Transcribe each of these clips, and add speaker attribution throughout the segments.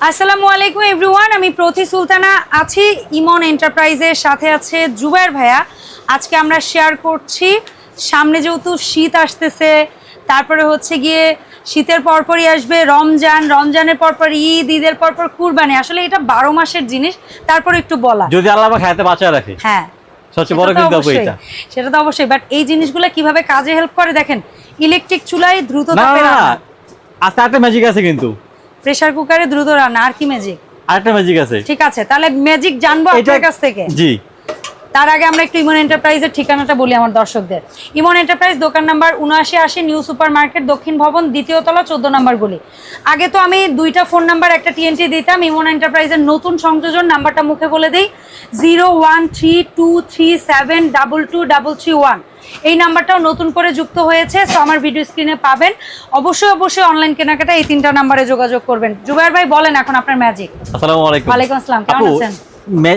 Speaker 1: আসসালামু আলাইকুম এভরিওয়ান আমি প্রতি সুলতানা আছি। ইমন এন্টারপ্রাইজের সাথে আছে জুবাইর ভাইয়া। আজকে আমরা শেয়ার করছি সামনে যেহেতু শীত আসতেছে তারপরে হচ্ছে গিয়ে শীতের পরপরই আসবে রমজান রমজানের পরপর ঈদ ঈদের পরপর কুরবানি। আসলে এটা বারো মাসের জিনিস তারপর একটু বলা।
Speaker 2: যদি আল্লাহ আমাকে হায়াতে বাঁচা রাখে।
Speaker 1: হ্যাঁ।
Speaker 2: সবচেয়ে
Speaker 1: সেটা
Speaker 2: বড়
Speaker 1: তো
Speaker 2: কিন্তু
Speaker 1: অবশ্যই।
Speaker 2: এটা।
Speaker 1: সেটা তো অবশ্যই। বাট এই জিনিসগুলো কীভাবে কাজে হেল্প করে দেখেন ইলেকট্রিক চুলায় দ্রুত
Speaker 2: না না আস্তে ম্যাজিক আছে কিন্তু।
Speaker 1: প্রেসার কুকারে দ্রুত রান্না আর কি ম্যাজিক
Speaker 2: আরেকটা ম্যাজিক আছে।
Speaker 1: ঠিক আছে তাহলে ম্যাজিক জানব আপনার কাছ থেকে।
Speaker 2: জি।
Speaker 1: তার আগে আমরা একটু ইমন এন্টারপ্রাইজের ঠিকানাটা বলি আমার দর্শকদের। ইমন এন্টারপ্রাইজ দোকান নাম্বার উনআশি আশি নিউ সুপার মার্কেট দক্ষিণ ভবন দ্বিতীয় তলা চোদ্দ নাম্বার গলি। আগে তো আমি দুইটা ফোন নাম্বার একটা টিএনটি দিতাম ইমন এন্টারপ্রাইজের নতুন সংযোজন নাম্বারটা মুখে বলে দিই zero one three two three seven double two double three one এই নাম্বারটাও নতুন করে যুক্ত হয়েছে সো আমার ভিডিও স্ক্রিনে পাবেন। অবশ্যই অবশ্যই অনলাইন কেনাকাটা এই তিনটা নাম্বারে যোগাযোগ করবেন। জুবাইর ভাই বলেন এখন আপনার ম্যাজিক
Speaker 2: আসসালামু আলাইকুম।
Speaker 1: ওয়ালাইকুম আসসালাম, কেমন আছেন?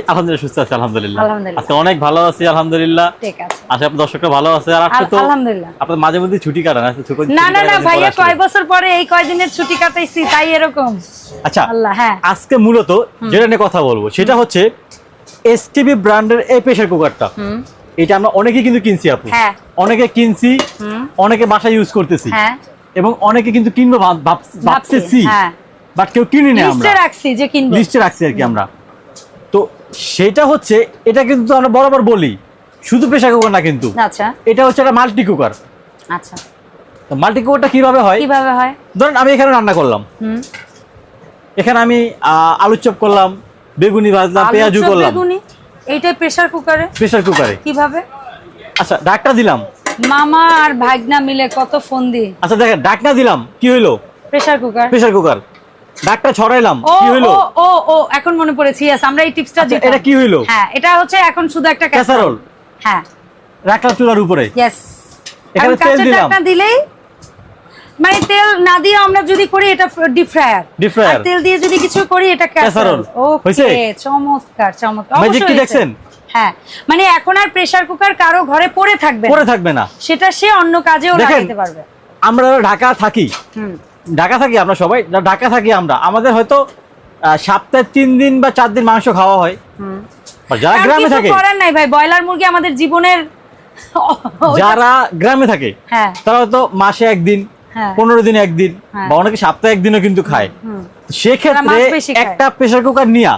Speaker 2: আলহামদুলিল্লাহ সুস্থ আছি আলহামদুলিল্লাহ। আজকে অনেক ভালো আছি আলহামদুলিল্লাহ।
Speaker 1: ঠিক আছে।
Speaker 2: আশা করি দর্শকরা ভালো আছে আর আপনি তো
Speaker 1: আলহামদুলিল্লাহ।
Speaker 2: আপনার মাঝে মধ্যে ছুটি কাটান ছুটি-
Speaker 1: না না না ভাইয়া। কয় বছর পরে এই কয়দিনের ছুটি কাটাইছি তাই এরকম।
Speaker 2: আচ্ছা
Speaker 1: আল্লাহ হ্যাঁ।
Speaker 2: আজকে মূলত যেটা নিয়ে কথা বলব সেটা হচ্ছে এসটিভি ব্র্যান্ডের এই প্রেসার কুকারটা এটা আমরা অনেকে কিন্তু কিনছি আপু।
Speaker 1: হ্যাঁ।
Speaker 2: অনেকে কিনছি অনেকে বাসায় ইউজ করতেছি।
Speaker 1: হ্যাঁ।
Speaker 2: এবং অনেকে কিন্তু কিনবো ভাব- ভাবতেছি
Speaker 1: হ্যাঁ।
Speaker 2: বাট কেউ কিনি না আমরা।
Speaker 1: রাখছি যে কিনবো।
Speaker 2: লিস্টে রাখছি আর কি আমরা। তো সেটা হচ্ছে এটা কিন্তু আমরা বরাবর বলি শুধু প্রেসার কুকার না কিন্তু।
Speaker 1: আচ্ছা।
Speaker 2: এটা হচ্ছে একটা মাল্টি কুকার
Speaker 1: আচ্ছা।
Speaker 2: মাল্টি কুকারটা কীভাবে হয়?
Speaker 1: কীভাবে হয়?
Speaker 2: ধরেন আমি এখানে রান্না করলাম। এখানে আমি আলুর চপ করলাম বেগুনি ভাজলাম
Speaker 1: আলু
Speaker 2: পেঁয়াজু করলাম।
Speaker 1: এইটাই প্রেসার কুকারে
Speaker 2: প্রেসার কুকারে
Speaker 1: কীভাবে?
Speaker 2: আচ্ছা ডাকটা দিলাম।
Speaker 1: মামা আর ভাগনা মিলে কত ফোন দিয়ে?
Speaker 2: আচ্ছা দেখেন ডাকনা দিলাম কি হইল?
Speaker 1: প্রেসার কুকার
Speaker 2: প্রেসার কুকার ডাকটা ছড়াইলাম কি হইল?
Speaker 1: ও ও এখন মনে পড়েছে yes আমরা এই টিপসটা
Speaker 2: আচ্ছা,
Speaker 1: দিতাম।
Speaker 2: এটা কি হইল?
Speaker 1: হ্যাঁ এটা হচ্ছে এখন শুধু একটা
Speaker 2: ক্যাসারোল
Speaker 1: হ্যাঁ।
Speaker 2: রাখলাম চুলার উপরে।
Speaker 1: ইয়েস
Speaker 2: এখানে তেল দিলাম।
Speaker 1: ডাকটা দিলেই মানে তেল না দিয়ে আমরা যদি করি এটা ডিপ ফ্রায়ার
Speaker 2: Deep fryer।
Speaker 1: তেল দিয়ে যদি কিছু করি এটা ক্যাসারোল ওকে চমৎকার চমৎকার
Speaker 2: Magic
Speaker 1: অবশ্যই
Speaker 2: কি দেখছেন?
Speaker 1: হ্যাঁ মানে এখন আর প্রেসার কুকার কারও ঘরে পড়ে থাকবে না।
Speaker 2: পরে থাকবে না
Speaker 1: সেটা সে অন্য কাজেও। লাগাইতে পারবে
Speaker 2: আমরা ঢাকা থাকি
Speaker 1: হুম
Speaker 2: ঢাকা থাকি আমরা সবাই ঢাকা থাকি আমরা আমাদের হয়তো সপ্তাহে তিন দিন বা চার দিন মাংস খাওয়া হয়
Speaker 1: হুম
Speaker 2: আর যারা গ্রামে থাকে
Speaker 1: করার নাই ভাই ব্রয়লার মুরগি আমাদের জীবনের
Speaker 2: যারা গ্রামে থাকে
Speaker 1: হ্যাঁ
Speaker 2: তারা হয়তো মাসে একদিন। পনেরো দিনে একদিন
Speaker 1: হ্যাঁ।
Speaker 2: বা অনেকে সপ্তাহে একদিনও কিন্তু খায়। সেক্ষেত্রে। একটা প্রেসার কুকার নিয়া।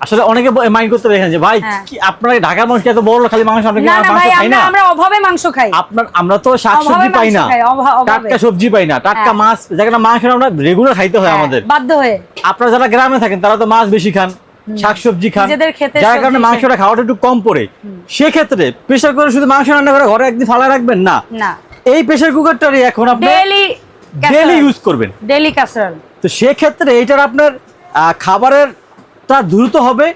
Speaker 2: আসলে অনেকে মাইন্ড করতে দেখেন যে ভাই
Speaker 1: হ্যাঁ।
Speaker 2: আপনার ঢাকার মানুষ এত বড়? খালি মাংস আমরা মাংস খাই না?
Speaker 1: অভাবে মাংস খাই।
Speaker 2: আপনার আমরা তো শাকসবজি পাই না। টাটকা সবজি পাই না। টাটকা
Speaker 1: হ্যাঁ।
Speaker 2: মাছ যেখানে মাংস আমরা রেগুলার খাইতে হয়
Speaker 1: হ্যাঁ,
Speaker 2: আমাদের।
Speaker 1: বাধ্য হয়ে।
Speaker 2: আপনারা যারা গ্রামে থাকেন তারা তো মাছ বেশি খান শাকসবজি খান। যার কারণে। মাংসটা খাওয়াটা একটু কম পড়ে। সেক্ষেত্রে প্রেসার করে শুধু মাংস রান্না করে ঘরে একদিন ফালা রাখবেন না। এই প্রেসার কুকারটারই এখন আপনি
Speaker 1: ডেইলি
Speaker 2: ডেলি ইউজ করবেন।
Speaker 1: ডেইলি ক্যাসারোল
Speaker 2: তো সেক্ষেত্রে এইটার আপনার আহ, খাবারের তা দ্রুত হবে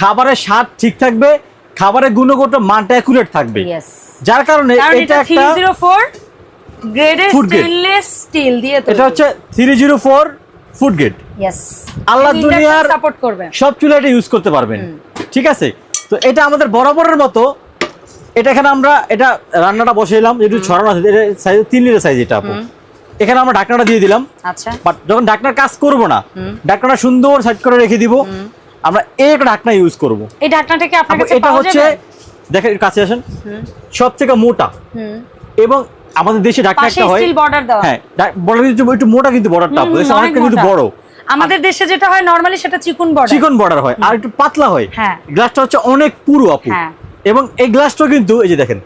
Speaker 2: খাবারের স্বাদ ঠিক থাকবে খাবারের গুণগত মানটা অ্যাকুরেট থাকবে।
Speaker 1: ইয়েস
Speaker 2: যার কারণে এটা একটা
Speaker 1: 304 গ্রেডের। স্টেনলেস স্টিল দিয়ে
Speaker 2: এটা হচ্ছে three zero four food gate
Speaker 1: yes
Speaker 2: আল্লাহ দুনিয়ার
Speaker 1: সাপোর্ট করবে
Speaker 2: সব চুলা এটা ইউজ করতে পারবেন। ঠিক আছে? তো এটা আমাদের বরাবরের মতো এটা এখানে আমরা এটা রান্নাটা বসাইলাম একটু ছড়ানো আছে এটা সাইজ তিন লিটার সাইজ এটা আপু। এখানে আমরা ঢাকনাটা দিয়ে দিলাম।
Speaker 1: আচ্ছা।
Speaker 2: বাট যখন ঢাকনার কাজ করব না ঢাকনাটা সুন্দর সাইড করে রেখে দিব। আমরা এই একটা ঢাকনা ইউজ করব।
Speaker 1: এই ঢাকনাটা কি আপনার
Speaker 2: আপু,
Speaker 1: কাছে
Speaker 2: এটা হচ্ছে দেখেন কাছে আসেন। সব থেকে মোটা। এবং আমাদের দেশে ঢাকনা একটা হয়।
Speaker 1: বর্ডার দেওয়া।
Speaker 2: হ্যাঁ বর্ডার একটু একটু মোটা কিন্তু বর্ডারটা
Speaker 1: হুম,
Speaker 2: আপু।
Speaker 1: হুম,
Speaker 2: অনেকটা কিন্তু বড়।
Speaker 1: আমাদের দেশে যেটা হয় নরমালি সেটা চিকন বর্ডার
Speaker 2: চিকন বর্ডার হয়। আর একটু পাতলা হয়।
Speaker 1: হ্যাঁ।
Speaker 2: গ্লাসটা হচ্ছে অনেক পুরু আপু।
Speaker 1: হ্যাঁ।
Speaker 2: এবং এই গ্লাসটা কিন্তু এই যে দেখেন।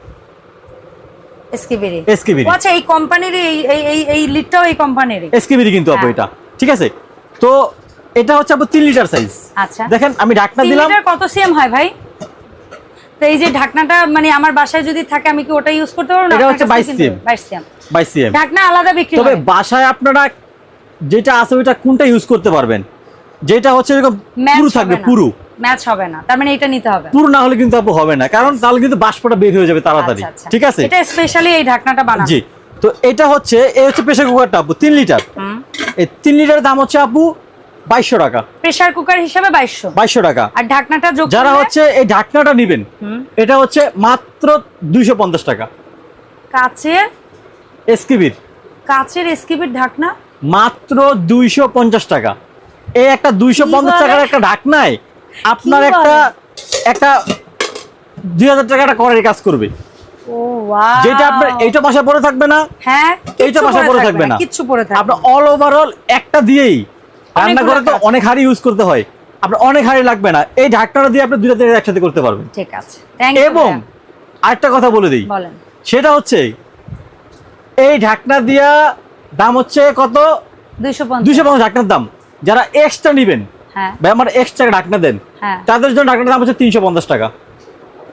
Speaker 1: এসকিবিরি।
Speaker 2: এসকিবিরি।
Speaker 1: আচ্ছা এই কোম্পানির এই এই এই এই লিডটাও এই কোম্পানির
Speaker 2: এসকিবিরি কিন্তু আপু
Speaker 1: হ্যাঁ।
Speaker 2: এটা। ঠিক আছে? তো এটা হচ্ছে আপু তিন লিটার সাইজ
Speaker 1: আচ্ছা।
Speaker 2: দেখেন আমি ঢাকনা দিলাম।
Speaker 1: লিটার কত সিএম হয় ভাই? তো এই যে ঢাকনাটা মানে আমার বাসায় যদি থাকে আমি কি ওটা ইউজ করতে পারব না?
Speaker 2: এটা হচ্ছে 22
Speaker 1: কিনতে হবে? 22 সিএম
Speaker 2: বাই সিএম
Speaker 1: ঢাকনা আলাদা বিক্রি
Speaker 2: তবে বাসায় আপনারা যেটা আছে ওইটা কোনটা ইউজ করতে পারবেন? যেটা হচ্ছে এরকম পুরু থাকবে। পুরু।
Speaker 1: ম্যাচ হবে না। তার মানে এটা নিতে হবে।
Speaker 2: পুরু না হলে কিন্তু আপু হবে না কারণ তাহলে কিন্তু বাষ্পটা বের হয়ে যাবে তাড়াতাড়ি।
Speaker 1: আচ্ছা, আচ্ছা।
Speaker 2: ঠিক আছে?
Speaker 1: এটা স্পেশালি এই ঢাকনাটা বানানো।
Speaker 2: জি। তো এটা হচ্ছে এই হচ্ছে প্রেসার কুকারটা আপু তিন লিটার। এই তিন লিটারের দাম হচ্ছে আপু বাইশশো টাকা।
Speaker 1: প্রেসার কুকার হিসেবে 2200
Speaker 2: বাইশশো টাকা।
Speaker 1: আর ঢাকনাটা
Speaker 2: যারা হচ্ছে এই ঢাকনাটা নিবেন এটা হচ্ছে মাত্র দুইশো পঞ্চাশ টাকা।
Speaker 1: কাচের?
Speaker 2: এসকিবির।
Speaker 1: কাচের এসকিবির ঢাকনা?
Speaker 2: মাত্র দুইশো পঞ্চাশ টাকা। এই একটা দুইশো পঞ্চাশ টাকার একটা ঢাকনায় আপনার একটা একটা দুই হাজার টাকা একটা করের কাজ করবে। যেটা আপনার এইটা বাসা পরে থাকবে না
Speaker 1: হ্যাঁ
Speaker 2: এইটা বাসা পরে থাকবে না
Speaker 1: কিচ্ছু পরে থাকবে
Speaker 2: আপনার অল ওভারঅল একটা দিয়েই রান্না করে তো অনেক হাড়ি ইউজ করতে হয়। আপনার অনেক হাড়ি লাগবে না। এই ঢাকনাটা দিয়ে আপনি দুইটা দিন একসাথে করতে পারবেন।
Speaker 1: ঠিক আছে। থ্যাংক
Speaker 2: এবং আরেকটা কথা বলে দিই। সেটা হচ্ছে এই ঢাকনা দিয়া দাম হচ্ছে কত?
Speaker 1: দুইশো
Speaker 2: পঞ্চাশ। ঢাকনার দাম। যারা এক্সট্রা নিবেন
Speaker 1: হ্যাঁ
Speaker 2: ভাই আমার এক্সট্রা ঢাকনা দেন।
Speaker 1: হ্যাঁ।
Speaker 2: তাদের জন্য ঢাকনার দাম হচ্ছে তিনশো পঞ্চাশ টাকা।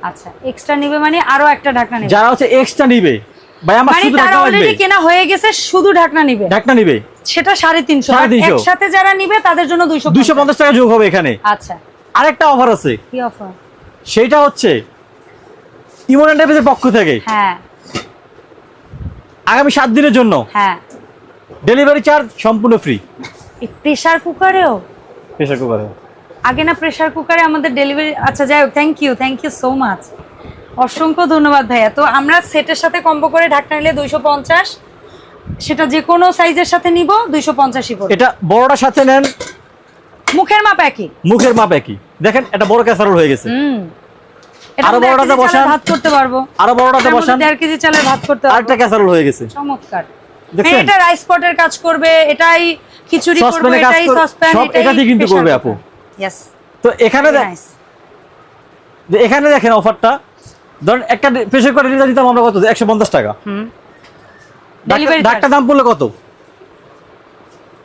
Speaker 1: আচ্ছা এক্সট্রা নিবে মানে আরও একটা ঢাকনা নিবে।
Speaker 2: যারা হচ্ছে এক্সট্রা নিবে ভাই আমার
Speaker 1: মানে
Speaker 2: শুধু ঢাকনা লাগবে।
Speaker 1: কেনা হয়ে গেছে শুধু ঢাকনা নিবে।
Speaker 2: ঢাকনা নিবে?
Speaker 1: সেটা। একসাথে যারা নিবে তাদের জন্য
Speaker 2: টাকা যোগ হবে এখানে।
Speaker 1: আচ্ছা।
Speaker 2: আরেকটা অফার আছে।
Speaker 1: কি অফার
Speaker 2: সেটা হচ্ছে ইমন এন্টারপ্রাইজের পক্ষ থেকে।
Speaker 1: হ্যাঁ।
Speaker 2: আগামী সাত দিনের জন্য।
Speaker 1: হ্যাঁ।
Speaker 2: ডেলিভারি চার্জ সম্পূর্ণ ফ্রি
Speaker 1: এই প্রেসার কুকারেও
Speaker 2: প্রেশার কুকারে
Speaker 1: আগে না প্রেসার কুকারে আমাদের ডেলিভারি আচ্ছা যাই হোক thank you thank you so much অসংখ্য ধন্যবাদ ভাইয়া। তো আমরা সেটের সাথে কম্বো করে ঢাকনা নিলে দুইশো পঞ্চাশ। সেটা যে কোনো সাইজের সাথে নিব দুইশো পঞ্চাশই পড়বে।
Speaker 2: এটা বড়টার সাথে নেন।
Speaker 1: মুখের মাপ একই।
Speaker 2: মুখের মাপ একই। দেখেন এটা বড় ক্যাসারোল হয়ে গেছে।
Speaker 1: আরও
Speaker 2: বড়টাতে বসান।
Speaker 1: ভাত করতে পারব।
Speaker 2: আরও বড়টাতে বসান।
Speaker 1: দেড় কেজি চালের ভাত করতে পারব।
Speaker 2: আরেকটা ক্যাসারোল হয়ে গেছে।
Speaker 1: চমৎকার। এটা রাইস পটের কাজ করবে এটাই খিচুড়ি করবে এটাই সসপ্যান
Speaker 2: সব এটাতেই কিন্তু করবে আপু।
Speaker 1: ইয়েস
Speaker 2: তো এখানে যে এখানে দেখেন অফারটা। ধরেন একটা প্রেশার কুকার দিতাম আমরা কত একশো পঞ্চাশ টাকা।
Speaker 1: হুম।
Speaker 2: দাম পড়ল কত?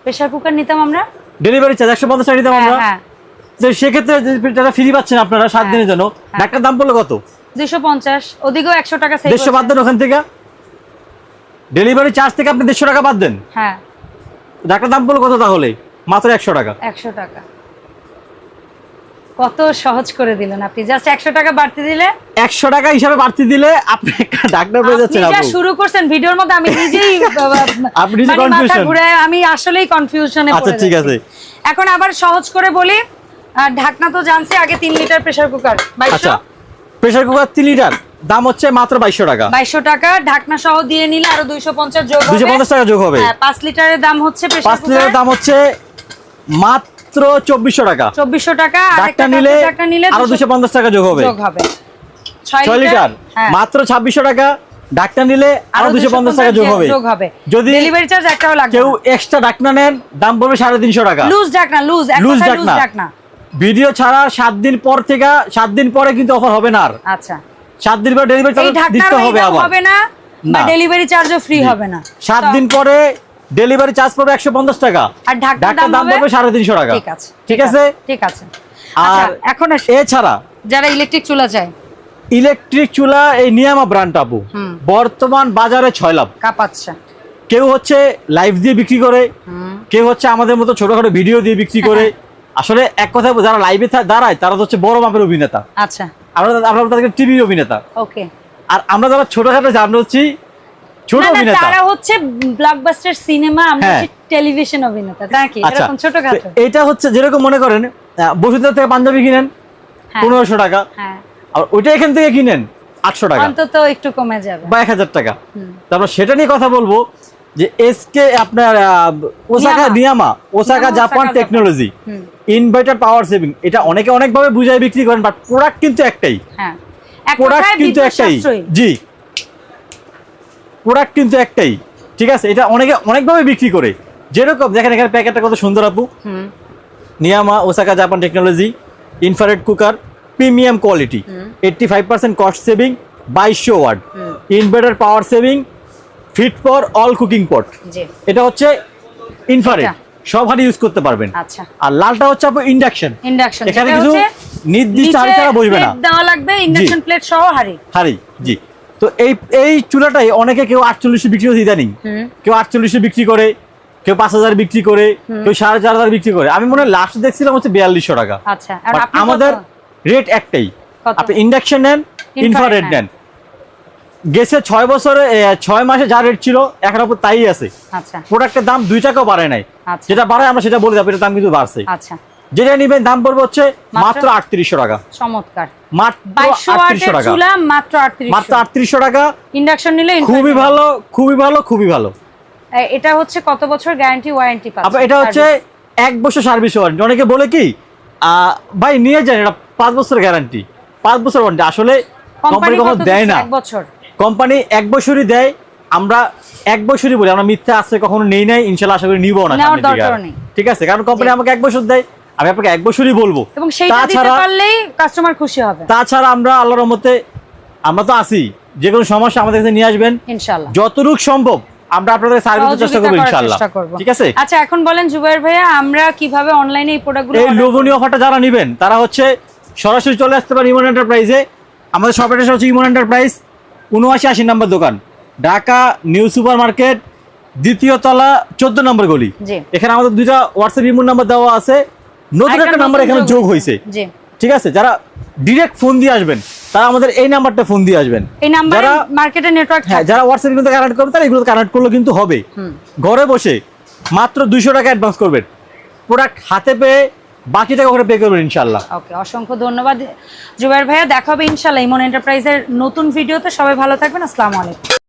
Speaker 1: প্রেসার কুকার নিতাম আমরা?
Speaker 2: ডেলিভারি চার্জ একশো পঞ্চাশ টাকা দিতাম
Speaker 1: হ্যাঁ
Speaker 2: আমরা।
Speaker 1: হ্যাঁ।
Speaker 2: তো সেক্ষেত্রে যারা ফ্রি পাচ্ছেন আপনারা সাত দিনের জন্য।
Speaker 1: হ্যাঁ।
Speaker 2: দাম পড়ল কত?
Speaker 1: দুইশো পঞ্চাশ ওদিকেও একশো টাকা সেভ
Speaker 2: দেড়শো বাদ দেন ওখান থেকে। ডেলিভারি চার্জ থেকে আপনি দেড়শো টাকা বাদ দেন।
Speaker 1: হ্যাঁ।
Speaker 2: ঢাকটার দাম পড়ল কত তাহলে? মাত্র একশো টাকা।
Speaker 1: একশো টাকা। কত সহজ করে দিলেন আপনি। জাস্ট একশো টাকা বাড়তি দিলে?
Speaker 2: একশো টাকা হিসাবে বাড়তি দিলে আপনি একটা ঢাকনা পেয়ে
Speaker 1: আপনি
Speaker 2: যাচ্ছেন
Speaker 1: যা শুরু করছেন ভিডিওর মধ্যে আমি নিজেই
Speaker 2: আপনি নিজে
Speaker 1: মাথা
Speaker 2: confusion।
Speaker 1: ঘুরে আমি আসলেই কনফিউশনে
Speaker 2: আচ্ছা, ঠিক আছে।
Speaker 1: এখন আবার সহজ করে বলি ঢাকনা তো জানছি আগে তিন লিটার প্রেসার কুকার
Speaker 2: আচ্ছা প্রেশার কুকার তিন লিটার দাম হচ্ছে মাত্র বাইশশো টাকা।
Speaker 1: বাইশশো টাকা ঢাকনা সহ দিয়ে নিলে আরও দুইশো পঞ্চাশ যোগ
Speaker 2: পঞ্চাশ টাকা যোগ হবে।
Speaker 1: পাঁচ লিটারের দাম হচ্ছে
Speaker 2: পাঁচ লিটারের দাম হচ্ছে মাত্র চব্বিশশো টাকা।
Speaker 1: চব্বিশশো টাকা
Speaker 2: নিলে
Speaker 1: নিলে
Speaker 2: আরও দুশো পঞ্চাশ টাকা যোগ হবে।
Speaker 1: যোগ হবে। ছয়
Speaker 2: লিটার?
Speaker 1: হ্যাঁ।
Speaker 2: মাত্র ছাব্বিশশো টাকা ডাকটা নিলে আরও দুশো পঞ্চাশ টাকা যোগ হবে।
Speaker 1: যোগ হবে।
Speaker 2: যদি
Speaker 1: ডেলিভারি চার্জ একটাও লাগবে
Speaker 2: কেউ এক্সট্রা ডাকনা নেন দাম পড়বে সাড়ে তিনশো টাকা।
Speaker 1: লুজ লুজ লুজ
Speaker 2: ভিডিও ছাড়া সাত দিন পর থেকে সাত দিন পরে কিন্তু অফার হবে না আর।
Speaker 1: আচ্ছা।
Speaker 2: সাত দিন পর ডেলিভারি চার্জ দিতে হবে আবার।
Speaker 1: হবে না বা। ডেলিভারি চার্জও ফ্রি হবে না।
Speaker 2: সাত দিন পরে ডেলিভারি চার্জ পড়বে একশো পঞ্চাশ টাকা।
Speaker 1: আর
Speaker 2: ঢাকার
Speaker 1: দাম
Speaker 2: দাম
Speaker 1: হবে
Speaker 2: পড়বে সাড়ে তিনশো টাকা।
Speaker 1: ঠিক আছে
Speaker 2: ঠিক আছে
Speaker 1: ঠিক আছে। আচ্ছা
Speaker 2: আর
Speaker 1: এখন আসি।
Speaker 2: এছাড়া
Speaker 1: যারা ইলেকট্রিক চুলা চায়।
Speaker 2: ইলেকট্রিক চুলা এই নিয়ামা ব্র্যান্ড আপু। বর্তমান বাজারে ছয় লাভ।
Speaker 1: কাপাচ্ছা।
Speaker 2: কেউ হচ্ছে লাইভ দিয়ে বিক্রি করে কেউ হচ্ছে আমাদের মতো ছোটখাটো ভিডিও দিয়ে বিক্রি করে। আসলে এক কথায় যারা লাইভে দাঁড়ায় তারা তো হচ্ছে বড় মাপের অভিনেতা।
Speaker 1: আচ্ছা।
Speaker 2: আমরা আমরা তাদেরকে টিভি অভিনেতা।
Speaker 1: ওকে
Speaker 2: আর আমরা যারা ছোটখাটো জানো হচ্ছি ছোট
Speaker 1: না, না,
Speaker 2: অভিনেতা।
Speaker 1: তারা হচ্ছে ব্লকবাস্টার সিনেমা আমরা
Speaker 2: হ্যাঁ।
Speaker 1: টেলিভিশন অভিনেতা নাকি?
Speaker 2: আচ্ছা
Speaker 1: এরকম ছোটখাটো।
Speaker 2: এটা হচ্ছে যেরকম মনে করেন বসুন্ধরা থেকে পাঞ্জাবি কিনেন
Speaker 1: হ্যাঁ।
Speaker 2: পনেরোশো টাকা।
Speaker 1: হ্যাঁ।
Speaker 2: আর ওইটা এখান থেকে কিনেন আটশো টাকা।
Speaker 1: অন্তত একটু কমে যাবে।
Speaker 2: বা এক হাজার টাকা। তারপর সেটা নিয়ে কথা বলব যে এসকে আপনার Osaka
Speaker 1: নিয়ামা।
Speaker 2: Osaka Japan technology inverter power saving এটা অনেকে অনেকভাবে বুঝায় বিক্রি করেন বাট প্রোডাক্ট কিন্তু একটাই।
Speaker 1: হ্যাঁ।
Speaker 2: প্রোডাক্ট কিন্তু একটাই। জি। প্রোডাক্ট কিন্তু একটাই। ঠিক আছে? এটা অনেকে অনেকভাবে বিক্রি করে। যেরকম দেখেন এখানে প্যাকেটটা কত সুন্দর আপু। নিয়ামা Osaka Japan technology infrared cooker premium quality eighty five percent cost saving বাইশশো watt inverter power saving fit for all cooking pot এটা হচ্ছে ইনফ্রারেড
Speaker 1: এটা।
Speaker 2: সব হাঁড়ি ইউজ করতে পারবেন।
Speaker 1: আচ্ছা।
Speaker 2: আর লালটা হচ্ছে আপু ইন্ডাকশন
Speaker 1: ইন্ডাকশন
Speaker 2: এখানে কিছু নির্দিষ্ট হাঁড়ি ছাড়া বসবে না।
Speaker 1: দেওয়া লাগবে ইন্ডাকশন প্লেট সহ হাড়ি।
Speaker 2: হাঁড়ি জি। তো এই এই চুলাটাই অনেকে কেউ আটচল্লিশে বিক্রি করতে ইদানিং কেউ আটচল্লিশে বিক্রি করে কেউ পাঁচ হাজার বিক্রি করে কেউ সাড়ে চার হাজার বিক্রি করে। আমি মনে হয় লাস্ট দেখছিলাম হচ্ছে বিয়াল্লিশশো টাকা।
Speaker 1: আচ্ছা
Speaker 2: আমাদের রেট একটাই। আপনি ইন্ডাকশন নেন ইনফ্রারেড
Speaker 1: নেন।
Speaker 2: গেছে ছয় বছরে ছয় মাসে যা রেট ছিল এখন তাই আছে।
Speaker 1: আচ্ছা।
Speaker 2: প্রোডাক্টের দাম দুই টাকাও বাড়ে নাই।
Speaker 1: আচ্ছা।
Speaker 2: যেটা বাড়ায় আমরা সেটা বলে দেবো এটার দাম কিন্তু বাড়ছে।
Speaker 1: আচ্ছা।
Speaker 2: যেটা নিবেন দাম পড়বে হচ্ছে
Speaker 1: মাত্র?
Speaker 2: আটত্রিশশো টাকা।
Speaker 1: চমৎকার।
Speaker 2: মাত্র আটত্রিশশো টাকা।
Speaker 1: আটত্রিশ
Speaker 2: টাকা।
Speaker 1: ইন্ডাকশন নিলে
Speaker 2: খুবই ভালো খুবই ভালো খুবই ভালো।
Speaker 1: এটা হচ্ছে কত বছর গ্যারান্টি ওয়ারেন্টি
Speaker 2: এটা হচ্ছে এক বছর সার্ভিস ওয়ারেন্টি অনেকে বলে কি আহ, ভাই নিয়ে যান এটা পাঁচ বছর গ্যারান্টি পাঁচ বছর ওয়ারেন্টি আসলে কোম্পানি
Speaker 1: কোম্পানি
Speaker 2: কখনো দেয় না।
Speaker 1: এক বছর?
Speaker 2: কোম্পানি এক বছরই দেয় আমরা এক বছরই বলি আমরা মিথ্যা আসছে কখনো নেই নাই ইনশাল্লাহ আশা করি নিব না। ঠিক আছে কারণ কোম্পানি আমাকে এক বছর দেয় আমি আপনাকে এক বছরই বলব।
Speaker 1: এবং সেইটা দিতে পারলেই কাস্টমার খুশি হবে।
Speaker 2: তাছাড়া আমরা আল্লাহর রহমতে আমরা তো আছি যে কোনো সমস্যা আমাদের কাছে নিয়ে আসবেন।
Speaker 1: ইনশাআল্লাহ
Speaker 2: যতটুক সম্ভব আমরা আপনাদের সার্ভিস চেষ্টা করব ইনশাল্লাহ। ঠিক আছে?
Speaker 1: আচ্ছা এখন বলেন জুবাইর ভাইয়া আমরা কীভাবে অনলাইনে এই প্রোডাক্টগুলো
Speaker 2: এই লোভনীয় অফারটা যারা নেবেন তারা হচ্ছে সরাসরি চলে আসতে পারেন ইমন এন্টারপ্রাইজে আমাদের শপ অ্যাড্রেস হচ্ছে ইমন এন্টারপ্রাইজ উনআশি আশি নম্বর দোকান। ঢাকা নিউ সুপার মার্কেট দ্বিতীয় তলা চোদ্দ নম্বর গলি। এখানে আমাদের দুইটা হোয়াটসঅ্যাপ ইমোর নাম্বার দেওয়া আছে। নতুন একটা নাম্বার এখানে যোগ হয়েছে। ঠিক আছে? যারা ডিরেক্ট ফোন দিয়ে আসবেন তারা আমাদের এই নাম্বারটা ফোন দিয়ে আসবেন।
Speaker 1: এই নাম্বারে
Speaker 2: যারা
Speaker 1: মার্কেটে নেটওয়ার্ক
Speaker 2: হ্যাঁ যারা হোয়াটসঅ্যাপ কিন্তু কানেক্ট করবে তারা এগুলো কানেক্ট করলে কিন্তু হবে। ঘরে বসে মাত্র দুইশো টাকা অ্যাডভান্স করবেন। প্রোডাক্ট হাতে পেয়ে বাকি থেকে ওখানে পে করবেন ইনশাল্লাহ
Speaker 1: ওকে, অসংখ্য ধন্যবাদ। জুবাইর ভাইয়া, দেখা হবে ইনশাআল্লাহ ইমন এন্টারপ্রাইজের নতুন ভিডিওতে। সবাই ভালো থাকবেন, আসসালামু আলাইকুম।